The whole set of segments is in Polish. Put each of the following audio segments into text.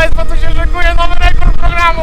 Państwa, tu się szykuje nowy rekord programu!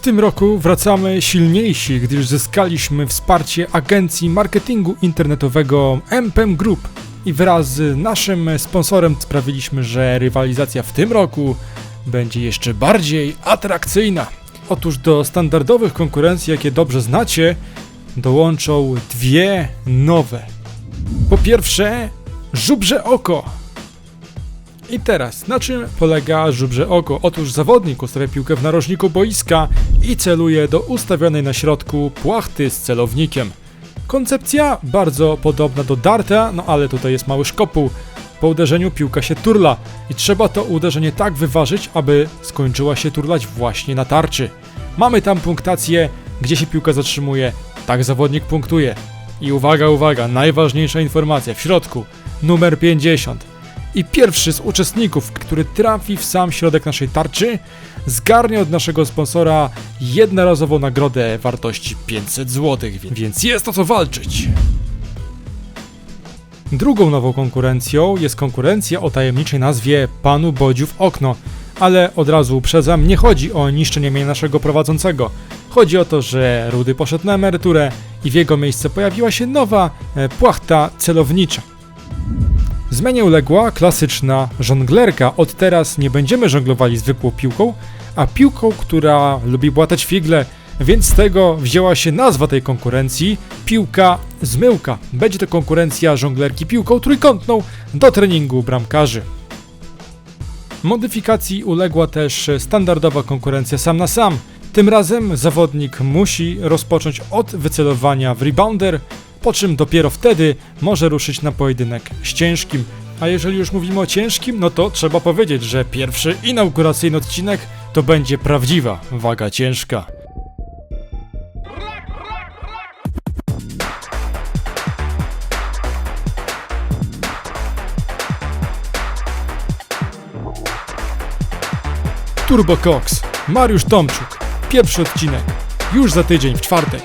W tym roku wracamy silniejsi, gdyż zyskaliśmy wsparcie agencji marketingu internetowego MPM Group i wraz z naszym sponsorem sprawiliśmy, że rywalizacja w tym roku będzie jeszcze bardziej atrakcyjna. Otóż do standardowych konkurencji, jakie dobrze znacie, dołączą dwie nowe. Po pierwsze, żubrze oko. I teraz, na czym polega żubrze oko? Otóż zawodnik ustawia piłkę w narożniku boiska i celuje do ustawionej na środku płachty z celownikiem. Koncepcja bardzo podobna do darta, no ale tutaj jest mały szkopuł. Po uderzeniu piłka się turla i trzeba to uderzenie tak wyważyć, aby skończyła się turlać właśnie na tarczy. Mamy tam punktację, gdzie się piłka zatrzymuje, tak zawodnik punktuje. I uwaga, uwaga, najważniejsza informacja w środku, numer 50. I pierwszy z uczestników, który trafi w sam środek naszej tarczy, zgarnie od naszego sponsora jednorazową nagrodę wartości 500 zł, więc jest o co walczyć. Drugą nową konkurencją jest konkurencja o tajemniczej nazwie Panu Bodziów Okno, ale od razu uprzedzam, nie chodzi o niszczenie mienia naszego prowadzącego. Chodzi o to, że Rudy poszedł na emeryturę i w jego miejsce pojawiła się nowa e, płachta celownicza. Zmianie uległa klasyczna żonglerka. Od teraz nie będziemy żonglowali zwykłą piłką, a piłką, która lubi błatać figle, więc z tego wzięła się nazwa tej konkurencji piłka zmyłka. Będzie to konkurencja żonglerki piłką trójkątną do treningu bramkarzy. Modyfikacji uległa też standardowa konkurencja sam na sam. Tym razem zawodnik musi rozpocząć od wycelowania w rebounder, po czym dopiero wtedy może ruszyć na pojedynek z ciężkim. A jeżeli już mówimy o ciężkim, no to trzeba powiedzieć, że pierwszy inauguracyjny odcinek to będzie prawdziwa waga ciężka. Turbo Cox, Mariusz Tomczuk, pierwszy odcinek, już za tydzień w czwartek.